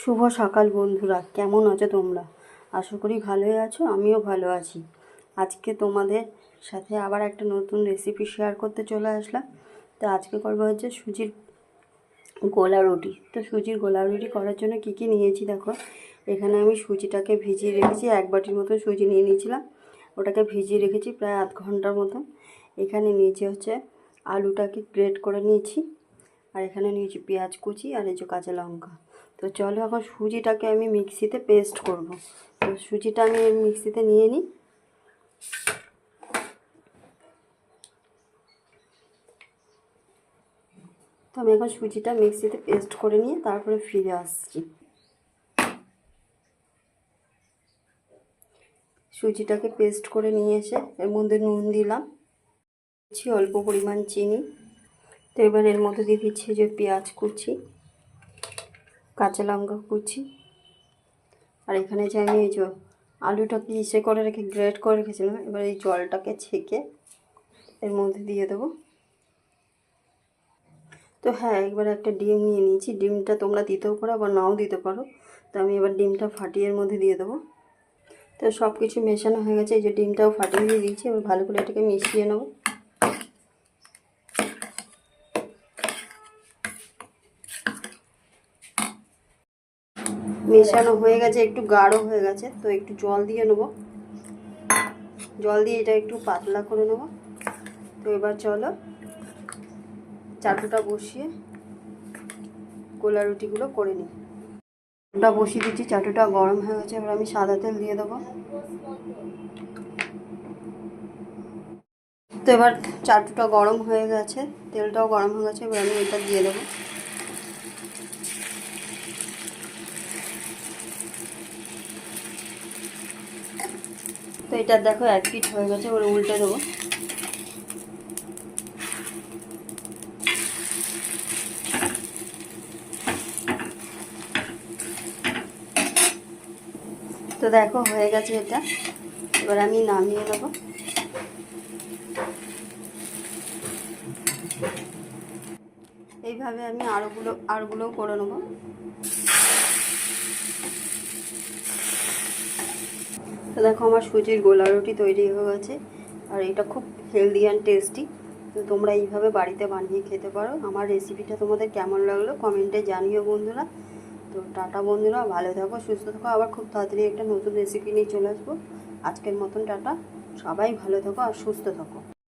শুভ সকাল বন্ধুরা, কেমন আছো তোমরা? আশা করি ভালোই আছো, আমিও ভালো আছি। আজকে তোমাদের সাথে আবার একটা নতুন রেসিপি শেয়ার করতে চলে আসলাম। তো আজকে করব হচ্ছে সুজির গোলা রুটি। তো সুজির গোলা রুটি করার জন্য কী কী নিয়েছি দেখো? এখানে আমি সুজিটাকে ভিজিয়ে রেখেছি, এক বাটির মতো সুজি নিয়ে নিয়েছিলাম। ওটাকে ভিজিয়ে রেখেছি প্রায় আধ ঘণ্টার মতো। এখানে নিয়েছি হচ্ছে আলুটাকে গ্রেট করে নিয়েছি। আর এখানে নিয়েছি পেঁয়াজ কুচি আর এই যে কাঁচা লঙ্কা। তো চলো এখন সুজিটাকে আমি মিক্সিতে পেস্ট করব। তো সুজিটা আমি মিক্সিতে নিয়ে নিই। তো আমি এখন সুজিটা মিক্সিতে পেস্ট করে নিয়ে তারপরে ফিরে আসছি। সুজিটাকে পেস্ট করে নিয়ে এসে এর মধ্যে নুন দিলাম। অল্প পরিমাণ চিনি। তো এবার এর মধ্যে দিয়ে দিচ্ছি যে পেঁয়াজ কুচি। কাঁচা লঙ্কা কুচি। আর এখানে যে আমি এই যে আলুটাকে ইসে করে রেখে গ্রেট করে রেখেছিলাম, এবার এই জলটাকে ছেঁকে এর মধ্যে দিয়ে দেবো। তো হ্যাঁ একবার একটা ডিম নিয়ে নিয়েছি। ডিমটা তোমরা দিতেও পারো, আবার নাও দিতে পারো। তো আমি এবার ডিমটা ফাটিয়ে এর মধ্যে দিয়ে দেবো। তো সব কিছু মেশানো হয়ে গেছে, এই যে ডিমটাও ফাটিয়ে দিয়ে দিয়েছি। এবার ভালো করে এটাকে মিশিয়ে নেব। মেশানো হয়ে গেছে, একটু গাঢ় হয়ে গেছে, তো একটু জল দিয়ে নেব। জল দিয়ে এটা একটু পাতলা করে নেব। তো এবার চলো চাটুটা বসিয়ে গোলা রুটিগুলো করে নিই। ওটা বসিয়ে দিচ্ছি, চাটুটা গরম হয়ে গেছে, এবার আমি সাদা তেল দিয়ে দেবো। তো এবার চাটুটা গরম হয়ে গেছে, তেলটাও গরম হয়ে গেছে, এবার আমি এটা দিয়ে দেবো। এটা দেখো, এক পিট হয়ে গেছে ওরা উল্টে দেবো। তো দেখো, হয়ে গেছে এটা। এবার আমি নামিয়ে নেব। এইভাবে আমি আরোগুলো আরোগুলোও করে নেব। তো দেখো আমার সুজির গোলা রুটি তৈরি হয়ে গেছে। আর এটা খুব হেলদি অ্যান্ড টেস্টি তো তোমরা এইভাবে বাড়িতে বানিয়ে খেতে পারো। আমার রেসিপিটা তোমাদের কেমন লাগল কমেন্টে জানিও বন্ধুরা। তো টাটা বন্ধুরা, ভালো থাকো, সুস্থ থাকো। আবার খুব তাড়াতাড়ি একটা নতুন রেসিপি নিয়ে চলে আসব। আজকের মতন টাটা। সবাই ভালো থাকো আর সুস্থ থাকো।